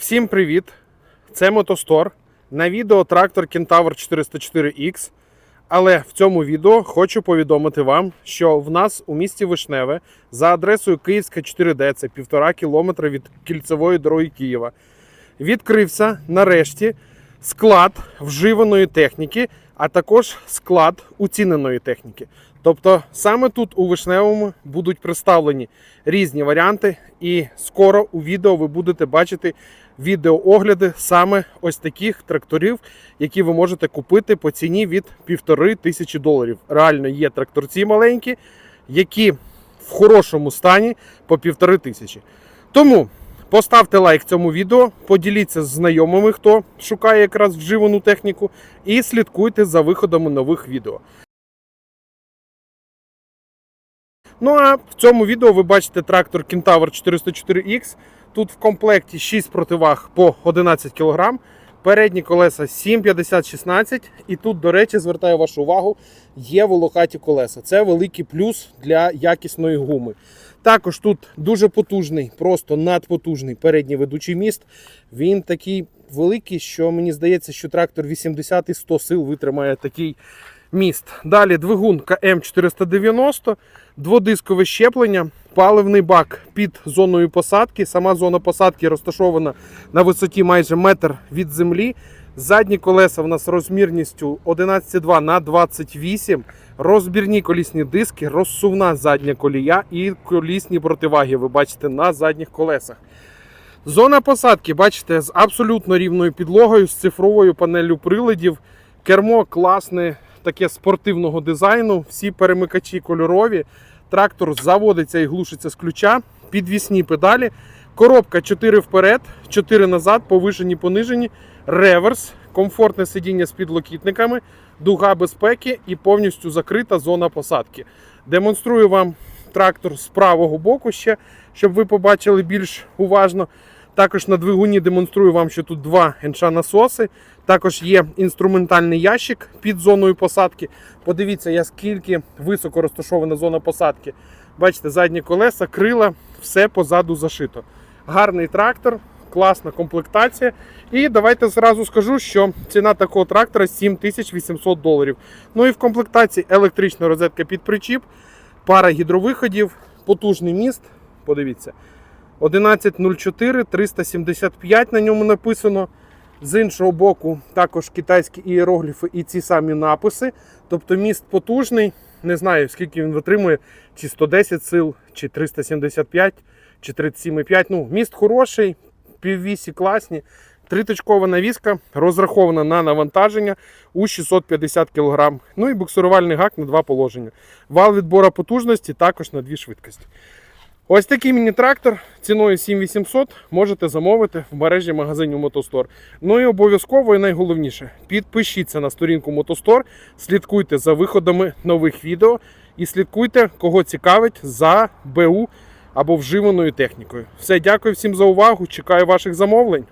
Всім привіт! Це Мотостор. На відео трактор Kentaur 404X. Але в цьому відео хочу повідомити вам, що в нас у місті Вишневе за адресою Київська 4D, це півтора кілометра від кільцевої дороги Києва, відкрився нарешті склад вживаної техніки, а також склад уціненої техніки. Тобто саме тут у Вишневому будуть представлені різні варіанти, і скоро у відео ви будете бачити відеоогляди саме ось таких тракторів, які ви можете купити по ціні від півтори тисячі доларів. Реально є тракторці маленькі, які в хорошому стані по півтори тисячі. Тому поставте лайк цьому відео, поділіться з знайомими, хто шукає якраз вживану техніку, і слідкуйте за виходами нових відео. Ну а в цьому відео ви бачите трактор Kentaur 404X. Тут в комплекті 6 противаг по 11 кг. Передні колеса 7,50-16. І тут, до речі, звертаю вашу увагу, є волохаті колеса. Це великий плюс для якісної гуми. Також тут дуже потужний, просто надпотужний передній ведучий міст. Він такий великий, що мені здається, що трактор 80 і 100 сил витримає такий міст. Далі двигун КМ490, дводискове щеплення, паливний бак під зоною посадки. Сама зона посадки розташована на висоті майже метр від землі. Задні колеса в нас розмірністю 11,2 на 28, розбірні колісні диски, розсувна задня колія і колісні противаги. Ви бачите на задніх колесах. Зона посадки, бачите, з абсолютно рівною підлогою, з цифровою панелью приладів. Кермо класне, таке спортивного дизайну, всі перемикачі кольорові. Трактор заводиться і глушиться з ключа, підвісні педалі. Коробка 4 вперед, 4 назад, повишені, понижені, реверс, комфортне сидіння з підлокітниками, дуга безпеки і повністю закрита зона посадки. Демонструю вам трактор з правого боку ще, щоб ви побачили більш уважно. Також на двигуні демонструю вам, що тут два енша насоси. Також є інструментальний ящик під зоною посадки. Подивіться, я скільки високо розташована зона посадки. Бачите, задні колеса, крила, все позаду зашито. Гарний трактор, класна комплектація. І давайте зразу скажу, що ціна такого трактора 7800 доларів. Ну і в комплектації електрична розетка під причіп, пара гідровиходів, потужний міст. Подивіться. 1104 375 на ньому написано. З іншого боку, також китайські ієрогліфи і ці самі написи. Тобто міст потужний. Не знаю, скільки він витримує, чи 110 сил, чи 375, чи 37,5. Ну, міст хороший, піввісі класні. Триточкова навіска розрахована на навантаження у 650 кг. Ну і буксирувальний гак на два положення. Вал відбора потужності також на дві швидкості. Ось такий міні-трактор ціною 7800 можете замовити в мережі магазинів Мотостор. Ну і обов'язково і найголовніше, підпишіться на сторінку Мотостор, слідкуйте за виходами нових відео і слідкуйте, кого цікавить за БУ або вживаною технікою. Все, дякую всім за увагу. Чекаю ваших замовлень.